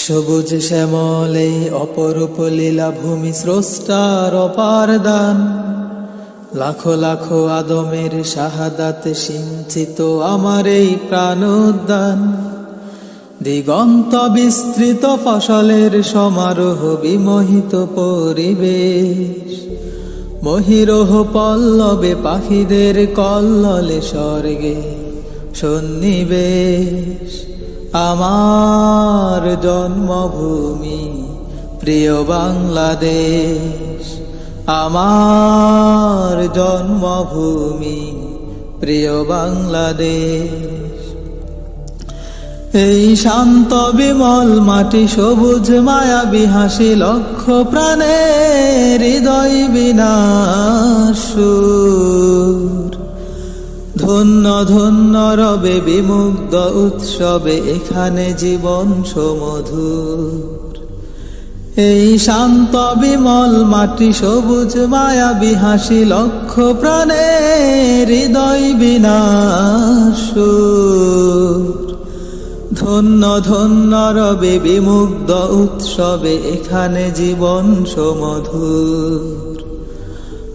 সবুজ শ্যামল অপরূপ লীলা ভূমি স্রষ্টার অপার দান। লাখো লাখো আদমের শাহাদাত সিঞ্চিত আমার এই প্রাণ উদ্যান দিগন্ত বিস্তৃত ফসলের সমারোহ বিমোহিত পরিবেশ। মহিরোহ পল্লবে পাখিদের কল্ললে স্বর্গে সন্নিবেশ। আমার জন্মভূমি, প্রিয় বাংলাদেশ। আমার জন্মভূমি, প্রিয় বাংলাদেশ। এই শান্ত বিমল মাটি, সবুজ মায়া বিহাসী লক্ষ প্রাণের হৃদয় বিনাশুর ধন্য ধন্য রবে বিমুগ্ধ উৎসবে এখানে জীবন সমধুর। এই শান্ত বিমল মাটি সবুজ মায়া বিহাসী লক্ষ প্রাণের হৃদয় বিনাশুর। ধন্য ধন্য রবে বিমুগ্ধ উৎসবে এখানে জীবন সমধুর।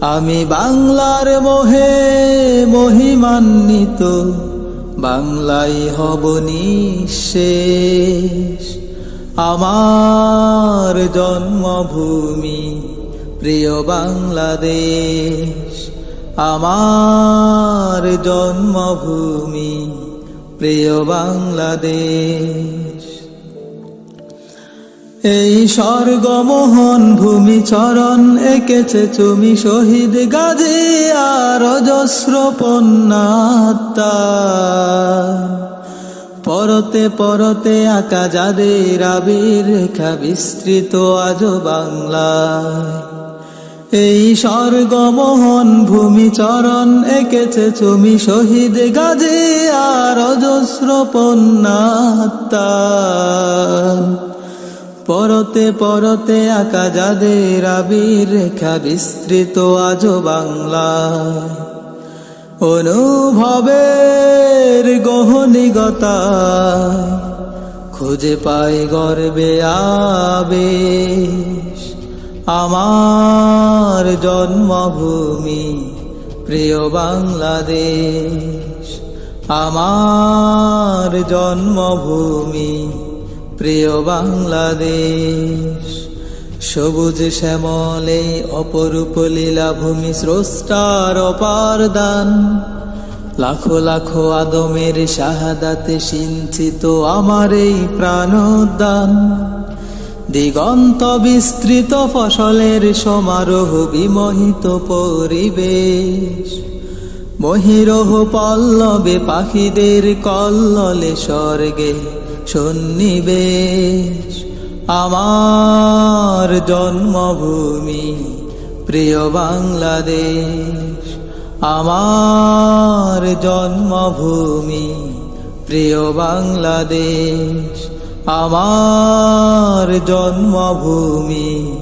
আমি বাংলার মোহে মহিমান্বিত বাংলাই হব নিঃশেষ। আমার জন্মভূমি প্রিয় বাংলাদেশ, আমার জন্মভূমি প্রিয় বাংলাদেশ। এই স্বর্গমোহন ভূমি চরণ এঁকেছে তুমি শহীদ গাজী আর অজস্র পরতে পরতে আঁকা যাদের আবির রেখা বিস্তৃত আজ বাংলায়। এই স্বর্গমোহন ভূমি চরণ এঁকেছে তুমি শহীদ গাজী আর অজস্র পন্নাত্মা পরতে পরতে আঁকা যাদের আবির রেখা বিস্তৃত আজ বাংলা। অনুভবের গহনিগতা খুঁজে পাই গর্বে আবেশ। আমার জন্মভূমি প্রিয় বাংলাদেশ। আমার জন্মভূমি প্রিয় বাংলাদেশ, সবুজ শ্যামলে অপরূপ লীলা ভূমি স্রষ্টার অপার দান লাখো লাখো আদমের শাহাদাতে সিঞ্চিত আমার এই প্রাণোদ্যান। দিগন্ত বিস্তৃত ফসলের সমারোহ বিমোহিত পরিবেশ। মহিরোহ পল্লবে পাখিদের কল্ললে স্বর্গে সন্নিবেশ। আমার জন্মভূমি প্রিয় বাংলাদেশ। আমার জন্মভূমি প্রিয় বাংলাদেশ। আমার জন্মভূমি